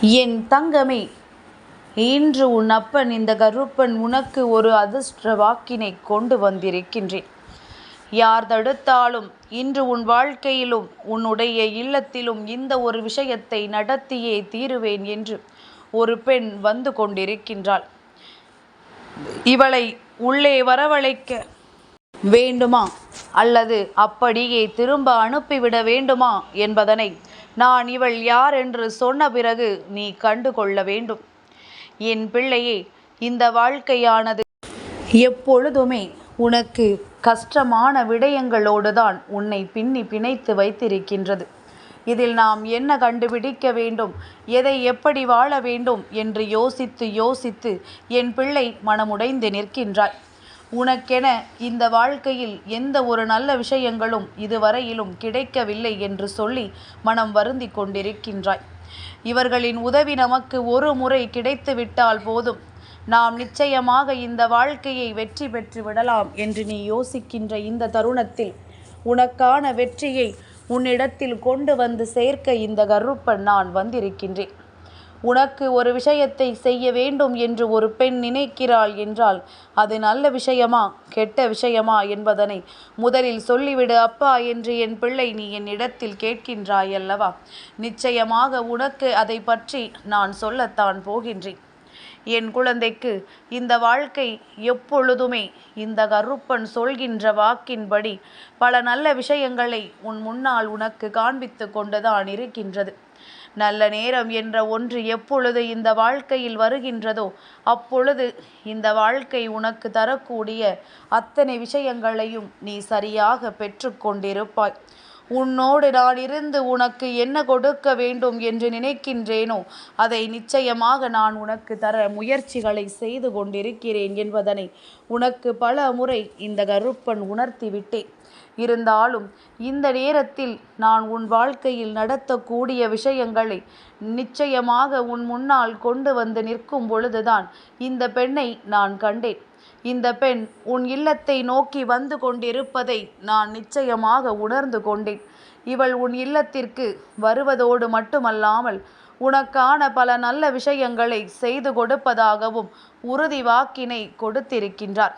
என் தங்கமே இன்று உன் அப்பன் இந்த கருப்பன் உனக்கு ஒரு அதிர்ஷ்ட வாக்கினை கொண்டு வந்திருக்கின்றேன். யார் தடுத்தாலும் இன்று உன் வாழ்க்கையிலும் உன்னுடைய இல்லத்திலும் இந்த ஒரு விஷயத்தை நடத்தியே தீருவேன் என்று ஒரு பெண் வந்து கொண்டிருக்கின்றாள். இவளை உள்ளே வரவழைக்க வேண்டுமா? அல்லது அப்படியே திரும்ப அனுப்பிவிட வேண்டுமா? என்பதனை நான் இவள் யார் என்று சொன்ன பிறகு நீ கண்டு கொள்ள வேண்டும். என் பிள்ளையே இந்த வாழ்க்கையானது எப்பொழுதுமே உனக்கு கஷ்டமான விடயங்களோடு தான் உன்னை பின்னி பிணைத்து வைத்திருக்கின்றது. இதில் நாம் என்ன கண்டுபிடிக்க வேண்டும் எதை எப்படி வாழ வேண்டும் என்று யோசித்து யோசித்து என் பிள்ளை மனமுடைந்து நிற்கின்றாய் உனக்கென இந்த வாழ்க்கையில் எந்த ஒரு நல்ல விஷயங்களும் இதுவரையிலும் கிடைக்கவில்லை என்று சொல்லி மனம் வருந்தி கொண்டிருக்கின்றாய். இவர்களின் உதவி நமக்கு ஒரு முறை கிடைத்து விட்டால் போதும். நாம் நிச்சயமாக இந்த வாழ்க்கையை வெற்றி பெற்று விடலாம் என்று நீ யோசிக்கின்ற இந்த தருணத்தில் உனக்கான வெற்றியை உன்னிடத்தில் கொண்டு வந்து சேர்க்க இந்த கருப்பன் நான் வந்திருக்கின்றேன். உனக்கு ஒரு விஷயத்தை செய்ய வேண்டும் என்று ஒரு பெண் நினைக்கிறாள் என்றால் அது நல்ல விஷயமா கெட்ட விஷயமா என்பதனை முதலில் சொல்லிவிடு அப்பா என்று என் பிள்ளை நீ என் இடத்தில் கேட்கின்றாய் அல்லவா நிச்சயமாக உனக்கு அதை பற்றி நான் சொல்லத்தான் போகின்றேன். என் குழந்தைக்கு இந்த வாழ்க்கை எப்பொழுதுமே இந்த கருப்பன் சொல்கின்ற வாக்கின்படி பல நல்ல விஷயங்களை உன் முன்னால் உனக்கு காண்பித்து கொண்டுதான் இருக்கின்றது. நல்ல நேரம் என்ற ஒன்று எப்பொழுது இந்த வாழ்க்கையில் வருகின்றதோ அப்பொழுது இந்த வாழ்க்கை உனக்கு தரக்கூடிய அத்தனை விஷயங்களையும் நீ சரியாக பெற்றுக்கொண்டிருப்பாய் உன்னோடு நான் இருந்து உனக்கு என்ன கொடுக்க வேண்டும் என்று நினைக்கின்றேனோ அதை நிச்சயமாக நான் உனக்கு தர முயற்சிகளை செய்து கொண்டிருக்கிறேன் என்பதனை உனக்கு பல முறை இந்த கருப்பன் உணர்த்திவிட்டேன். இருந்தாலும் இந்த நேரத்தில் நான் உன் வாழ்க்கையில் நடத்தக்கூடிய விஷயங்களை நிச்சயமாக உன் முன்னால் கொண்டு வந்து நிற்கும் பொழுதுதான் இந்த பெண்ணை நான் கண்டேன். இந்த பெண் உன் இல்லத்தை நோக்கி வந்து கொண்டிருப்பதை நான் நிச்சயமாக உணர்ந்து கொண்டேன். இவள் உன் இல்லத்திற்கு வருவதோடு மட்டுமல்லாமல் உனக்கான பல நல்ல விஷயங்களை செய்து கொடுப்பதாகவும் உறுதி வாக்கினை கொடுத்திருக்கின்றார்.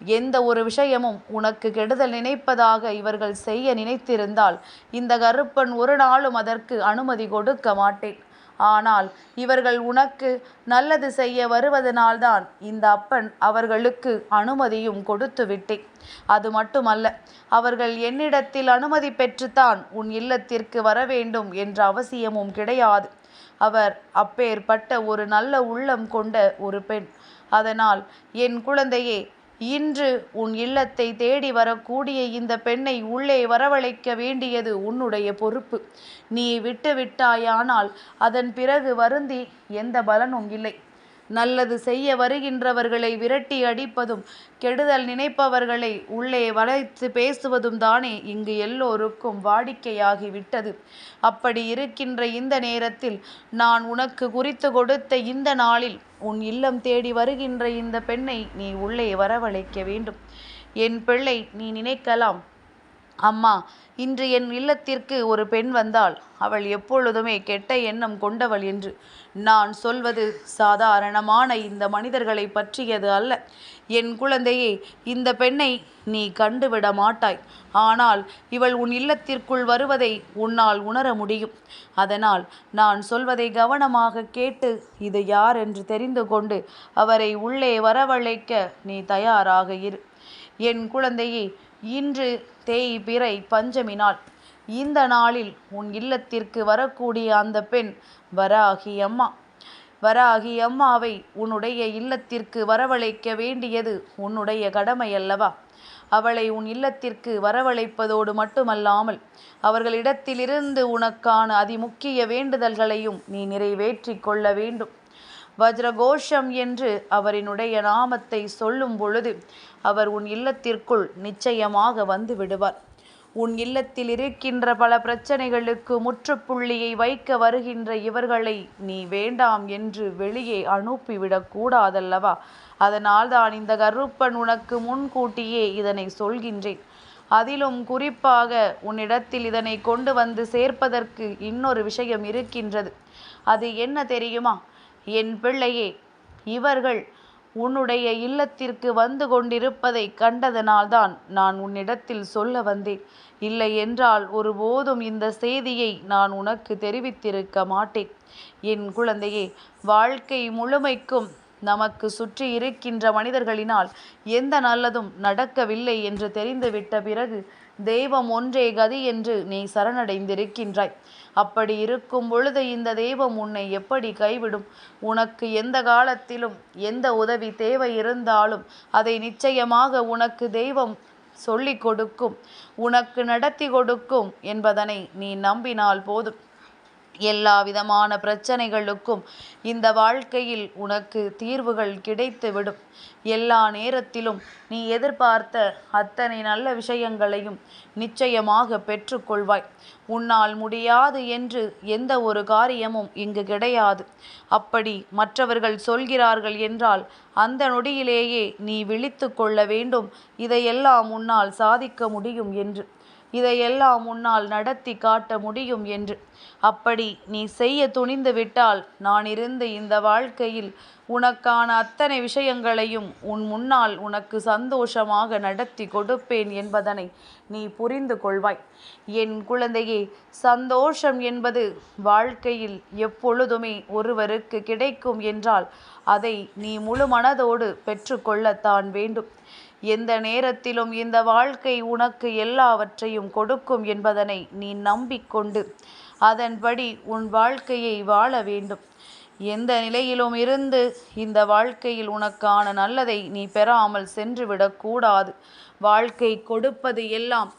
எந்த ஒரு விஷயமும் உனக்கு கெடுதல் நினைப்பதாக இவர்கள் செய்ய நினைத்திருந்தால் இந்த கருப்பன் ஒரு நாளும் அதற்கு அனுமதி கொடுக்க மாட்டேன். ஆனால் இவர்கள் உனக்கு நல்லது செய்ய வருவதனால்தான் இந்த அப்பன் அவர்களுக்கு அனுமதியும் கொடுத்து விட்டேன். அது மட்டுமல்ல அவர்கள் என்னிடத்தில் அனுமதி பெற்றுத்தான் உன் இல்லத்திற்கு வர வேண்டும் என்ற அவசியமும் கிடையாது. அவர் அப்பேற்பட்ட ஒரு நல்ல உள்ளம் கொண்ட ஒரு பெண். அதனால் என் குழந்தையே இன்று உன் இல்லத்தை தேடி வரக்கூடிய இந்த பெண்ணை உள்ளே வரவழைக்க வேண்டியது உன்னுடைய பொறுப்பு. நீ விட்டு விட்டாயானால் அதன் பிறகு வருந்தி எந்த பலனும் இல்லை. நல்லது செய்ய வருகின்றவர்களை விரட்டி அடிப்பதும் கெடுதல் நினைப்பவர்களை உள்ளே வளைத்து பேசுவதும் தானே இங்கு எல்லோருக்கும் வாடிக்கையாகிவிட்டது. அப்படி இருக்கின்ற இந்த நேரத்தில் நான் உனக்கு குறித்து கொடுத்த இந்த நாளில் உன் இல்லம் தேடி வருகின்ற இந்த பெண்ணை நீ உள்ளே வரவழைக்க வேண்டும். என் பிள்ளை நீ நினைக்கலாம். அம்மா இன்று என் இல்லத்திற்கு ஒரு பெண் வந்தால் அவள் எப்பொழுதுமே கெட்ட எண்ணம் கொண்டவள் என்று. நான் சொல்வது சாதாரணமான இந்த மனிதர்களை பற்றியது அல்ல. என் குழந்தையே இந்த பெண்ணை நீ கண்டுவிட மாட்டாய். ஆனால் இவள் உன் இல்லத்திற்குள் வருவதை உன்னால் உணர முடியும். அதனால் நான் சொல்வதை கவனமாக கேட்டு இது யார் என்று தெரிந்து கொண்டு அவரை உள்ளே வரவழைக்க நீ தயாராக இரு. என் குழந்தையே இன்று தேய்பிறை பஞ்சமி நாள் இந்த நாளில் உன் இல்லத்திற்கு வரக்கூடிய அந்த பெண் வராகி அம்மா வராகி அம்மாவை உன்னுடைய இல்லத்திற்கு வரவழைக்க வேண்டியது உன்னுடைய கடமை அல்லவா அவளை உன் இல்லத்திற்கு வரவழைப்பதோடு மட்டுமல்லாமல் அவர்களிடத்திலிருந்து உனக்கான அதிமுக்கிய வேண்டுதல்களையும் நீ நிறைவேற்றி கொள்ள வேண்டும். வஜ்ரகோஷம் என்று அவரினுடைய நாமத்தை சொல்லும் பொழுது அவர் உன் இல்லத்திற்குள் நிச்சயமாக வந்து விடுவார். உன் இல்லத்தில் இருக்கின்ற பல பிரச்சனைகளுக்கு முற்றுப்புள்ளியை வைக்க வருகின்ற இவர்களை நீ வேண்டாம் என்று வெளியே அனுப்பிவிடக் கூடாதல்லவா? அதனால்தான் இந்த கருப்பன் உனக்கு முன்கூட்டியே இதனை சொல்கின்றேன். அதிலும் குறிப்பாக உன்னிடத்தில் இதனை கொண்டு வந்து சேர்ப்பதற்கு இன்னொரு விஷயம் இருக்கின்றது. அது என்ன தெரியுமா? என் பிள்ளையே இவர்கள் உன்னுடைய இல்லத்திற்கு வந்து கொண்டிருப்பதை கண்டதனால்தான் நான் உன்னிடத்தில் சொல்ல வந்தேன். இல்லை என்றால் ஒருபோதும் இந்த செய்தியை நான் உனக்கு தெரிவித்திருக்க மாட்டேன். என் குழந்தையே வாழ்க்கை முழுமைக்கும் நமக்கு சுற்றி இருக்கின்ற மனிதர்களினால் எந்த நல்லதும் நடக்கவில்லை என்று தெரிந்துவிட்ட பிறகு தெய்வம் ஒன்றே கதி என்று நீ சரணடைந்திருக்கின்றாய். அப்படி இருக்கும் பொழுது இந்த தெய்வம் உன்னை எப்படி கைவிடும்? உனக்கு எந்த காலத்திலும் எந்த உதவி தேவை இருந்தாலும் அதை நிச்சயமாக உனக்கு தெய்வம் சொல்லிக் கொடுக்கும். உனக்கு நடத்தி கொடுக்கும் என்பதனை நீ நம்பினால் போதும். எல்லா விதமான பிரச்சனைகளுக்கும் இந்த வாழ்க்கையில் உனக்கு தீர்வுகள் கிடைத்துவிடும். எல்லா நேரத்திலும் நீ எதிர்பார்த்த அத்தனை நல்ல விஷயங்களையும் நிச்சயமாக பெற்றுக்கொள்வாய். உன்னால் முடியாது என்று எந்த ஒரு காரியமும் இங்கு கிடையாது. அப்படி மற்றவர்கள் சொல்கிறார்கள் என்றால் அந்த நொடியிலேயே நீ விழித்து கொள்ள வேண்டும். இதையெல்லாம் உன்னால் சாதிக்க முடியும் என்று. இதையெல்லாம் உன்னால் நடத்தி காட்ட முடியும் என்று. அப்படி நீ செய்ய துணிந்து விட்டால் நான் இருந்து இந்த வாழ்க்கையில் உனக்கான அத்தனை விஷயங்களையும் உன் முன்னால் உனக்கு சந்தோஷமாக நடத்தி கொடுப்பேன் என்பதனை நீ புரிந்து கொள்வாய். என் குழந்தையே சந்தோஷம் என்பது வாழ்க்கையில் எப்பொழுதுமே ஒருவருக்கு கிடைக்கும் என்றால் அதை நீ முழு மனதோடு பெற்றுக்கொள்ளத்தான் வேண்டும். எந்த நேரத்திலும் இந்த வாழ்க்கை உனக்கு எல்லாவற்றையும் கொடுக்கும் என்பதனை நீ நம்பிக்கொண்டு அதன்படி உன் வாழ்க்கையை வாழ வேண்டும். எந்த நிலையிலும் இருந்து இந்த வாழ்க்கையில் உனக்கான நல்லதை நீ பெறாமல் சென்றுவிடக்கூடாது வாழ்க்கை கொடுப்பது எல்லாம்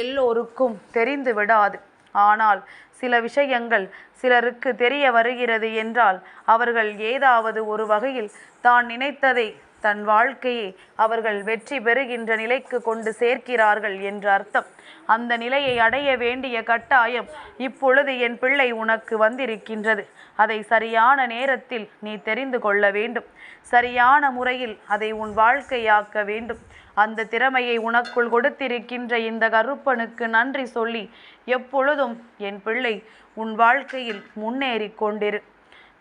எல்லோருக்கும் தெரிந்து விடாது. ஆனால் சில விஷயங்கள் சிலருக்கு தெரிய வருகிறது என்றால் அவர்கள் ஏதாவது ஒரு வகையில் தான் நினைத்ததை தன் வாழ்க்கையை அவர்கள் வெற்றி பெறுகின்ற நிலைக்கு கொண்டு சேர்க்கிறார்கள் என்று அர்த்தம். அந்த நிலையை அடைய வேண்டிய கட்டாயம் இப்பொழுது என் பிள்ளை உனக்கு வந்திருக்கின்றது. அதை சரியான நேரத்தில் நீ தெரிந்து கொள்ள வேண்டும். சரியான முறையில் அதை உன் வாழ்க்கையாக்க வேண்டும். அந்த திறமையை உனக்குள் கொடுத்திருக்கின்ற இந்த கருப்பனுக்கு நன்றி சொல்லி எப்பொழுதும் என் பிள்ளை உன் வாழ்க்கையில் முன்னேறி கொண்டிரு.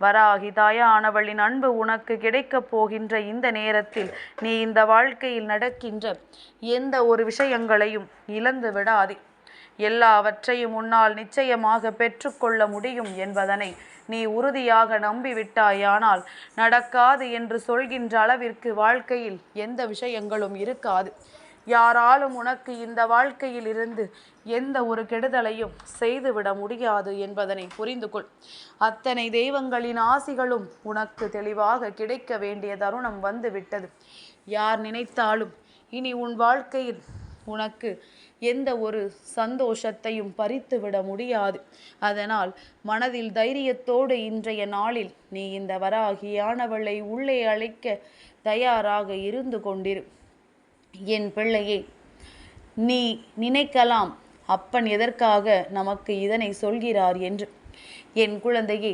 வராகி தாயானவளின் அன்பு உனக்கு கிடைக்கப் போகின்ற இந்த நேரத்தில் நீ இந்த வாழ்க்கையில் நடக்கின்ற எந்த ஒரு விஷயங்களையும் இழந்து விடாதே. எல்லாவற்றையும் உன்னால் நிச்சயமாக பெற்றுக்கொள்ள முடியும் என்பதனை நீ உறுதியாக நம்பிவிட்டாயானால் நடக்காது என்று சொல்கின்ற அளவிற்கு வாழ்க்கையில் எந்த விஷயங்களும் இருக்காது. யாராலும் உனக்கு இந்த வாழ்க்கையில் இருந்து எந்த ஒரு கெடுதலையும் செய்துவிட முடியாது என்பதனை புரிந்து கொள். அத்தனை தெய்வங்களின் ஆசிகளும் உனக்கு தெளிவாக கிடைக்க வேண்டிய தருணம் வந்துவிட்டது. யார் நினைத்தாலும் இனி உன் வாழ்க்கையில் உனக்கு எந்த ஒரு சந்தோஷத்தையும் பறித்துவிட முடியாது. அதனால் மனதில் தைரியத்தோடு இன்றைய நாளில் நீ இந்த வராகியானவளை உள்ளே அழைக்க தயாராக இருந்து கொண்டிரு. என் பிள்ளையே நீ நினைக்கலாம் அப்பன் எதற்காக நமக்கு இதனை சொல்கிறார் என்று. என் குழந்தையே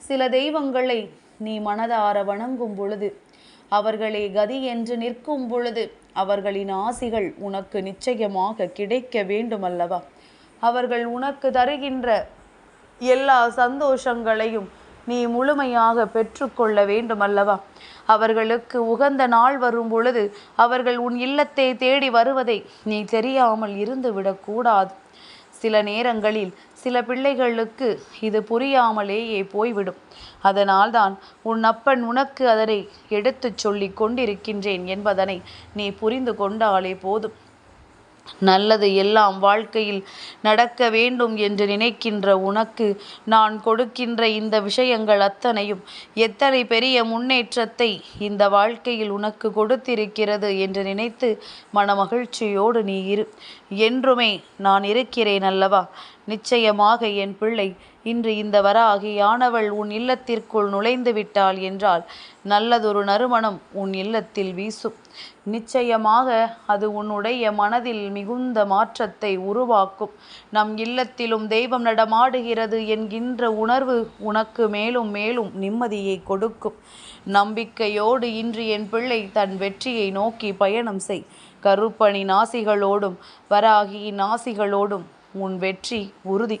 சில தெய்வங்களை நீ மனதார வணங்கும் பொழுது அவர்களே கதி என்று நிற்கும் பொழுது அவர்களின் ஆசிகள் உனக்கு நிச்சயமாக கிடைக்க வேண்டுமல்லவா? அவர்கள் உனக்கு தருகின்ற எல்லா சந்தோஷங்களையும் நீ முழுமையாக பெற்றுக்கொள்ள வேண்டுமல்லவா? அவர்களுக்கு உகந்த நாள் வரும் பொழுது அவர்கள் உன் இல்லத்தை தேடி வருவதை நீ தெரியாமல் இருந்து விடக்கூடாது சில நேரங்களில் சில பிள்ளைகளுக்கு இது புரியாமலேயே போய்விடும். அதனால்தான் உன் அப்பன் உனக்கு அதனை எடுத்துச் சொல்லிக் கொண்டிருக்கின்றேன் என்பதனை நீ புரிந்து கொண்டாலே போதும். நல்லது எல்லாம் வாழ்க்கையில் நடக்க வேண்டும் என்று நினைக்கின்ற உனக்கு நான் கொடுக்கின்ற இந்த விஷயங்கள் அத்தனையும் எத்தனை பெரிய முன்னேற்றத்தை இந்த வாழ்க்கையில் உனக்கு கொடுத்திருக்கிறது என்று நினைத்து மனமகிழ்ச்சியோடு நீ இரு. என்றுமே நான் இருக்கிறேன் அல்லவா? நிச்சயமாக என் பிள்ளை இன்று இந்த வராகியானவள் உன் இல்லத்திற்குள் நுழைந்து விட்டாள் என்றால் நல்லதொரு நறுமணம் உன் இல்லத்தில் வீசும். நிச்சயமாக அது உன்னுடைய மனதில் மிகுந்த மாற்றத்தை உருவாக்கும். நம் இல்லத்திலும் தெய்வம் நடமாடுகிறது என்கின்ற உணர்வு உனக்கு மேலும் மேலும் நிம்மதியை கொடுக்கும். நம்பிக்கையோடு இன்று என் பிள்ளை தன் வெற்றியை நோக்கி பயணம் செய். கருப்பணி நாசிகளோடும் வராகியின் நாசிகளோடும் உன் வெற்றி உறுதி.